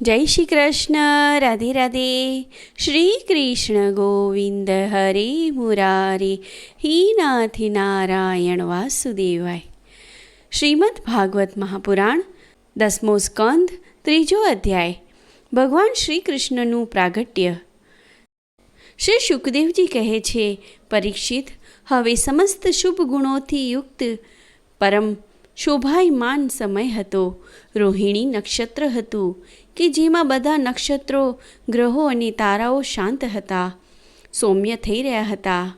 જય શ્રી કૃષ્ણ, રાધે રાધે. શ્રી કૃષ્ણ ગોવિંદ હરે મુરારે હિનાથી નારાયણ વાસુદેવાય. શ્રીમદ ભાગવત મહાપુરાણ, દસમો સ્કંદ, ત્રીજો અધ્યાય. ભગવાન શ્રી કૃષ્ણનું પ્રાગટ્ય. શ્રી શુકદેવજી કહે છે, પરીક્ષિત, હવે સમસ્ત શુભ ગુણોથી યુક્ત, પરમ શોભાયમાન સમય હતો. રોહિણી નક્ષત્ર હતું. કે જેમાં બધા નક્ષત્રો, ગ્રહો અને તારાઓ શાંત હતા. સૌમ્ય થઈ રહ્યા હતા.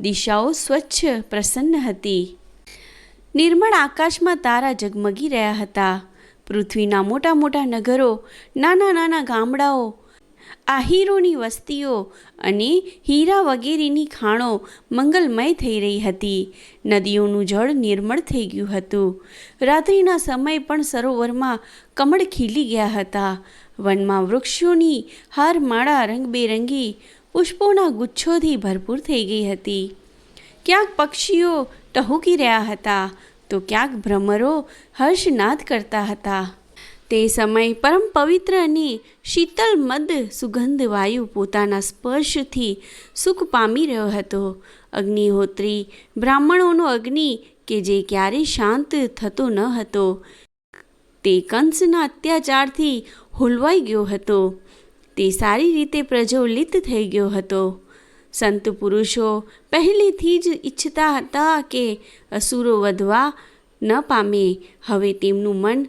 દિશાઓ સ્વચ્છ, પ્રસન્ન હતી. નિર્મળ આકાશમાં તારા ઝગમગી રહ્યા હતા. પૃથ્વીના મોટા મોટા નગરો, નાના નાના ગામડાઓ આહીરોની વસ્તીઓ અને હીરા વગેરેની ખાણો મંગલમય થઈ રહી હતી. નદીઓનું જળ નિર્મળ થઈ ગયું હતું. રાત્રિના સમય પણ સરોવરમાં કમળ ખીલી ગયા હતા. વનમાં વૃક્ષોની હારમાળા રંગબેરંગી પુષ્પોના ગુચ્છોથી ભરપૂર થઈ ગઈ હતી. ક્યાંક પક્ષીઓ ટહુકી રહ્યા હતા તો ક્યાંક ભ્રમરો હર્ષનાદ કરતા હતા. તે સમય પરમ પવિત્ર અને શીતલ મદ સુગંધ વાયુ પોતાના સ્પર્શથી સુખ પામી રહ્યો હતો. અગ્નિહોત્રી બ્રાહ્મણોનો અગ્નિ કે જે ક્યારેય શાંત થતો ન હતો. તે કંસના અત્યાચારથી હોલવાઈ ગયો હતો. તે સારી રીતે પ્રજ્વલિત થઈ ગયો હતો. સંત પુરુષો પહેલેથી જ ઈચ્છતા હતા કે અસુરો વધવા ન પામે. હવે તેમનું મન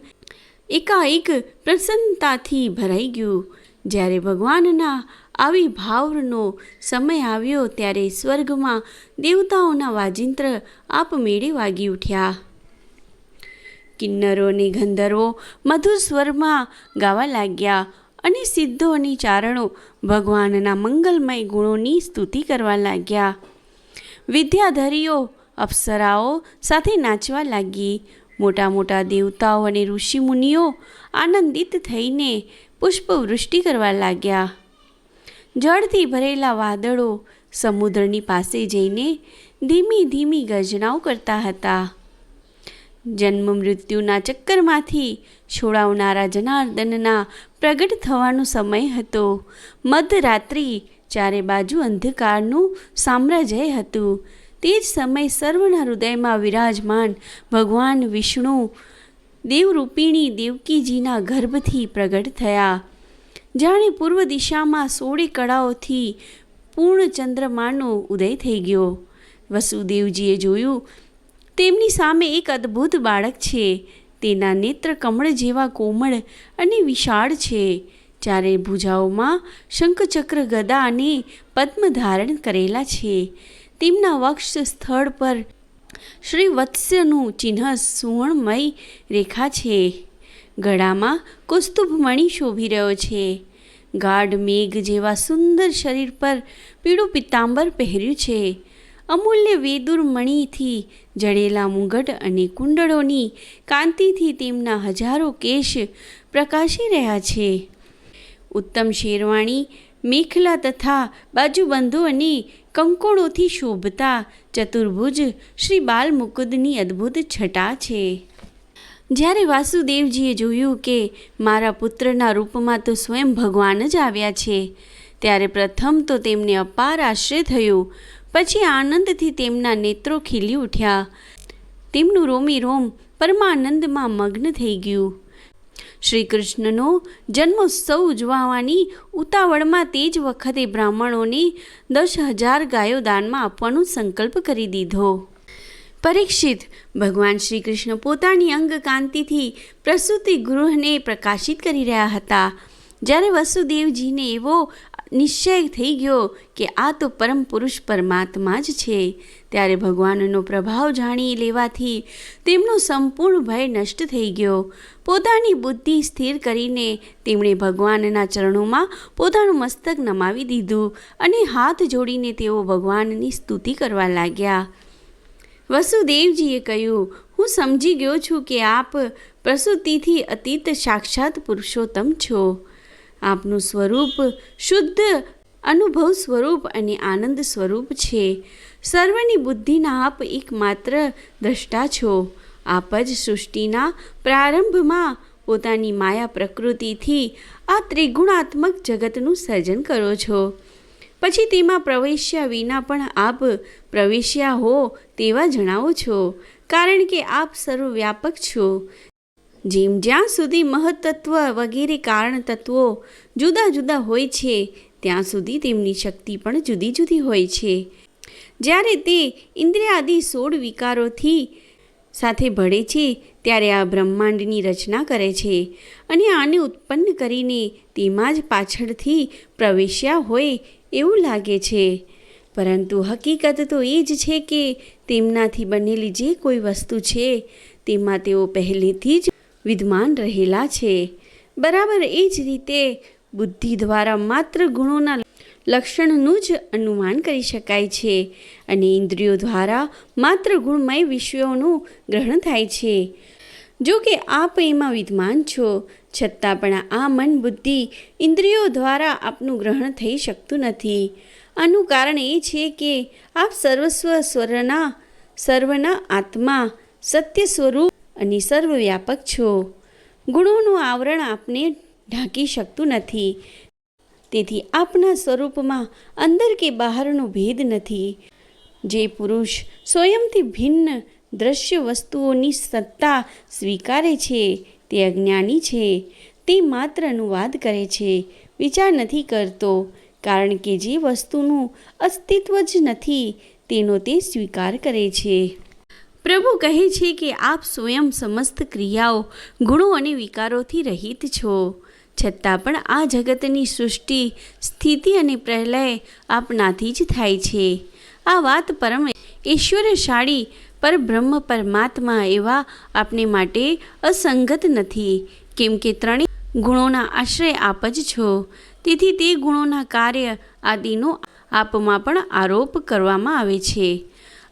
એકાએક પ્રસન્નતાથી ભરાઈ ગયું. જ્યારે ભગવાનના આવી ભાવનો સમય આવ્યો ત્યારે સ્વર્ગમાં દેવતાઓના વાજિંત્ર આપમેળે વાગી ઉઠ્યા. કિન્નરો અને ગંધર્વો મધુર સ્વરમાં ગાવા લાગ્યા અને સિદ્ધો અને ચારણો ભગવાનના મંગલમય ગુણોની સ્તુતિ કરવા લાગ્યા. વિદ્યાધરીઓ, અપ્સરાઓ સાથે નાચવા લાગી. મોટા મોટા દેવતાઓ અને ઋષિમુનિઓ આનંદિત થઈને પુષ્પવૃષ્ટિ કરવા લાગ્યા. જળથી ભરેલા વાદળો સમુદ્રની પાસે જઈને ધીમી ધીમી ગર્જનાઓ કરતા હતા. જન્મ મૃત્યુના ચક્કરમાંથી છોડાવનારા જનાર્દનના પ્રગટ થવાનો સમય હતો. મધરાત્રિ ચારે બાજુ અંધકારનું સામ્રાજ્ય હતું. તે જ સમયે સર્વના હૃદયમાં વિરાજમાન ભગવાન વિષ્ણુ દેવરૂપિણી દેવકીજીના ગર્ભથી પ્રગટ થયા. જાણે પૂર્વ દિશામાં સોળે કળાઓથી પૂર્ણ ચંદ્રમાનો ઉદય થઈ ગયો. વસુદેવજીએ જોયું, તેમની સામે એક અદ્ભુત બાળક છે. તેના નેત્ર કમળ જેવા કોમળ અને વિશાળ છે. ચારે ભુજાઓમાં શંખચક્ર ગદા અને પદ્મ ધારણ કરેલા છે. તેમના વક્ષ સ્થળ પર શ્રી વત્સ્યનું ચિહ્ન સુવર્ણમય રેખા છે. ગળામાં કુસ્તુભ મણિ શોભી રહ્યો છે. ગાઢ મેઘ જેવા સુંદર શરીર પર પીળું પિત્તાંબર પહેર્યું છે. અમૂલ્ય વેદુર મણીથી જડેલા મુગટ અને કુંડળોની કાંતિથી તેમના હજારો કેશ પ્રકાશી રહ્યા છે. ઉત્તમ શેરવાણી, મેખલા તથા બાજુબંધો અને કંકોળોથી શોભતા ચતુર્ભુજ શ્રી બાલમુકુદની અદ્ભુત છટા છે. જ્યારે વાસુદેવજીએ જોયું કે મારા પુત્રના રૂપમાં તો સ્વયં ભગવાન જ આવ્યા છે, ત્યારે પ્રથમ તો તેમને અપાર આશ્રય થયો, પછી આનંદથી તેમના નેત્રો ખીલી ઉઠ્યા. તેમનું રોમી રોમ પરમાનંદમાં મગ્ન થઈ ગયું. શ્રી કૃષ્ણનો જન્મોત્સવ ઉજવવાની ઉતાવળમાં તે જ વખતે બ્રાહ્મણોને દસ હજાર ગાયો દાનમાં આપવાનો સંકલ્પ કરી દીધો. પરીક્ષિત, ભગવાન શ્રી કૃષ્ણ પોતાની અંગ કાંતિથી પ્રસૂતિ ગૃહને પ્રકાશિત કરી રહ્યા હતા. જ્યારે વસુદેવજીને એવો નિશ્ચય થઈ ગયો કે આ તો પરમ પુરુષ પરમાત્મા જ છે. ત્યારે ભગવાનનો પ્રભાવ જાણી લેવાથી તેમનો સંપૂર્ણ ભય નષ્ટ થઈ ગયો. પોતાની બુદ્ધિ સ્થિર કરીને તેમણે ભગવાનના ચરણોમાં પોતાનું મસ્તક નમાવી દીધું અને હાથ જોડીને તેઓ ભગવાનની સ્તુતિ કરવા લાગ્યા. વસુદેવજીએ કહ્યું, હું સમજી ગયો છું કે આપ પ્રસૂતિથી અતીત સાક્ષાત પુરુષોત્તમ છો. આપનું સ્વરૂપ શુદ્ધ અનુભવ સ્વરૂપ અને આનંદ સ્વરૂપ છે. સર્વની બુદ્ધિના આપ એકમાત્ર દ્રષ્ટા છો. આપ જ સૃષ્ટિના પ્રારંભમાં પોતાની માયા પ્રકૃતિથી આ ત્રિગુણાત્મક જગતનું સર્જન કરો છો. પછી તેમાં પ્રવેશ્યા વિના પણ આપ પ્રવેશ્યા હો તેવા જણાવો છો. કારણ કે આપ સર્વવ્યાપક છો. જેમ જ્યાં સુધી મહત્તત્વ વગેરે કારણ તત્વો જુદા જુદા હોય છે, ત્યાં સુધી તેમની શક્તિ પણ જુદી જુદી હોય છે. જ્યારે તે ઇન્દ્રિયાદિ સોળ વિકારોથી સાથે ભળે છે, ત્યારે આ બ્રહ્માંડની રચના કરે છે અને આને ઉત્પન્ન કરીને તેમાં જ પાછળથી પ્રવેશ્યા હોય એવું લાગે છે. પરંતુ હકીકત તો એ જ છે કે તેમનાથી બનેલી જે કોઈ વસ્તુ છે, તેમાં તેઓ પહેલેથી જ વિદ્યમાન રહેલા છે. બરાબર એ જ રીતે બુદ્ધિ દ્વારા માત્ર ગુણોના લક્ષણનું જ અનુમાન કરી શકાય છે અને ઇન્દ્રિયો દ્વારા માત્ર ગુણમય વિષયોનું ગ્રહણ થાય છે. જો કે આપ એમાં વિદ્યમાન છો, છતાં પણ આ મન બુદ્ધિ ઇન્દ્રિયો દ્વારા આપનું ગ્રહણ થઈ શકતું નથી. આનું કારણ એ છે કે આપ સર્વસ્વ સ્વરના, સર્વના આત્મા સત્ય સ્વરૂપ અને સર્વવ્યાપક છો. ગુણોનું આવરણ આપને ઢાંકી શકતું નથી. તેથી આપના સ્વરૂપમાં અંદર કે બહારનો ભેદ નથી. જે પુરુષ સ્વયંથી ભિન્ન દ્રશ્ય વસ્તુઓની સત્તા સ્વીકારે છે, તે અજ્ઞાની છે. તે માત્ર અનુવાદ કરે છે. વિચાર નથી કરતો, કારણ કે જે વસ્તુનું અસ્તિત્વ જ નથી, તેનો તે સ્વીકાર કરે છે. પ્રભુ કહે છે કે આપ સ્વયં સમસ્ત ક્રિયાઓ, ગુણો અને વિકારોથી રહિત છો. છતાં પણ આ જગતની સૃષ્ટિ, સ્થિતિ અને પ્રલય આપનાથી જ થાય છે. આ વાત પરમ ઈશ્વરશાળી પરબ્રહ્મ પરમાત્મા એવા આપને માટે અસંગત નથી, કેમ કે ત્રણેય ગુણોના આશ્રય આપ જ છો. તેથી તે ગુણોના કાર્ય આદિનો આપમાં પણ આરોપ કરવામાં આવે છે.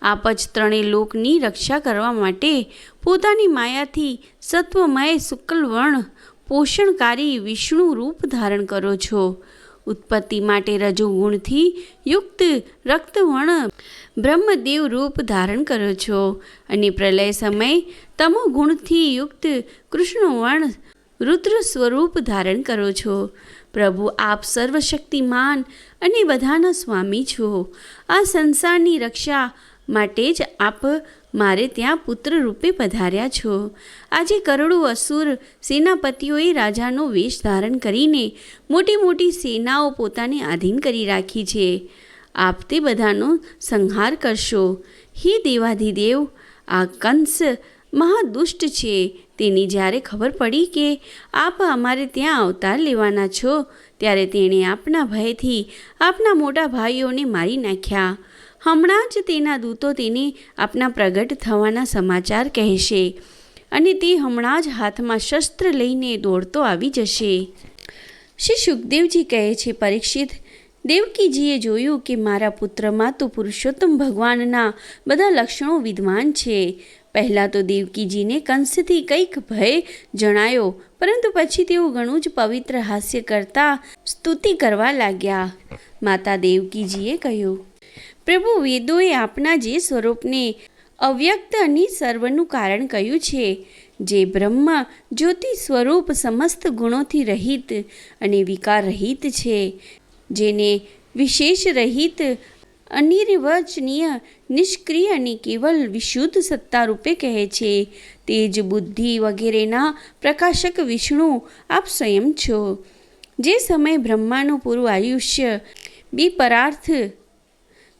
આપ જ ત્રણેય લોકની રક્ષા કરવા માટે પોતાની માયાથી સત્વમય શુક્લવર્ણ પોષણકારી વિષ્ણુ રૂપ ધારણ કરો છો. ઉત્પત્તિ માટે રજોગુણથી યુક્ત રક્તવર્ણ બ્રહ્મદેવ રૂપ ધારણ કરો છો અને પ્રલય સમય તમો ગુણથી યુક્ત કૃષ્ણવર્ણ રુદ્ર સ્વરૂપ ધારણ કરો છો. પ્રભુ, આપ સર્વશક્તિમાન અને બધાના સ્વામી છો. આ સંસારની રક્ષા માટે જ આપ મારે ત્યાં પુત્ર રૂપે પધાર્યા છો. આજે કરોડો અસુર સેનાપતિઓએ રાજાનો વેશ ધારણ કરીને મોટી મોટી સેનાઓ પોતાને આધીન કરી રાખી છે. આપ તે બધાનો સંહાર કરશો. હે દેવાધિદેવ, આ કંસ મહાદુષ્ટ છે. તેની જ્યારે ખબર પડી કે આપ અમારે ત્યાં અવતાર લેવાના છો, ત્યારે તેણે આપના ભયથી આપના મોટા ભાઈઓને મારી નાખ્યા. હમણાં જ તેના દૂતો તેને આપના પ્રગટ થવાના સમાચાર કહેશે અને તે હમણાં જ હાથમાં શસ્ત્ર લઈને દોડતો આવી જશે. શ્રી સુખદેવજી કહે છે, પરીક્ષિત, દેવકીજીએ જોયું કે મારા પુત્રમાં તો પુરુષોત્તમ ભગવાનના બધા લક્ષણો વિદ્વાન છે. પહેલાં તો દેવકીજીને કંસથી કંઈક ભય જણાયો, પરંતુ પછી તેઓ ઘણું જ પવિત્ર હાસ્ય કરતા સ્તુતિ કરવા લાગ્યા. માતા દેવકીજીએ કહ્યું પ્રભુ વેદોએ આપના જે સ્વરૂપને અવ્યક્ત અને સર્વનું કારણ કહ્યું છે, જે બ્રહ્મ જ્યોતિ સ્વરૂપ સમસ્ત ગુણોથી રહિત અને વિકાર રહિત છે, જેને વિશેષ રહિત, અનિર્વચનીય, નિષ્ક્રિય અને કેવલ વિશુદ્ધ સત્તા રૂપે કહે છે. તે જ બુદ્ધિ વગેરેના પ્રકાશક વિષ્ણુ આપ સ્વયં છો. જે સમય બ્રહ્માનું પૂરું આયુષ્ય, બિપરાર્થ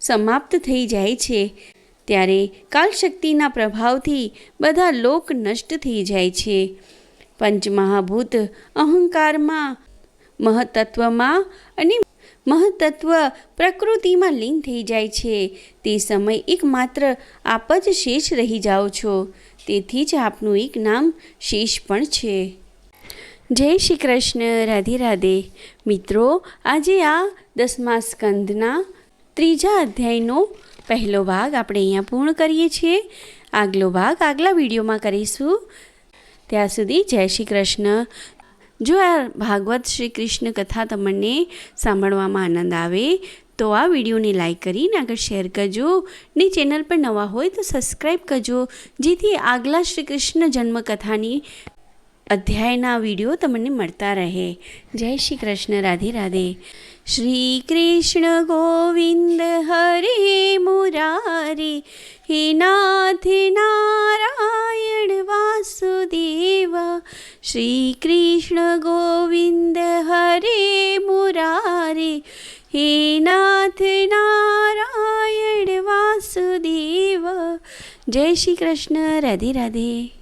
સમાપ્ત થઈ જાય છે. ત્યારે કાલશક્તિના પ્રભાવથી બધા લોક નષ્ટ થઈ જાય છે. પંચમહાભૂત અહંકારમાં મહતત્વમાં અને મહતત્વ પ્રકૃતિમાં લીન થઈ જાય છે. તે સમય એકમાત્ર આપ જ શેષ રહી જાઓ છો. તેથી જ આપનું એક નામ શેષ પણ છે. જય શ્રી કૃષ્ણ. રાધે રાધે. મિત્રો, આજે આ દસમા સ્કંદના ત્રીજા અધ્યાયનો પહેલો ભાગ આપણે અહીંયા પૂર્ણ કરીએ છીએ. આગલો ભાગ આગલા વિડીયોમાં કરીશું. ત્યાં સુધી જય શ્રી કૃષ્ણ. જો આ ભાગવત શ્રી કૃષ્ણ કથા તમને સાંભળવામાં આનંદ આવે, તો આ વિડીયોને લાઈક કરીને આગળ શેર કરજો. ને ચેનલ પર નવા હોય તો સબસ્ક્રાઈબ કરજો, જેથી આગલા શ્રી કૃષ્ણ જન્મકથાની અધ્યાયના વીડિયો તમને મળતા રહે. જય શ્રી કૃષ્ણ, રાધે રાધે. ગોવિંદ હરે મુરારી, હે નાથ નારાયણ વાસુદેવ શ્રી કૃષ્ણ ગોવિંદ હરે મુરારી, હે નાથ નારાયણ વાસુદેવ. જય શ્રી કૃષ્ણ, રાધે રાધે.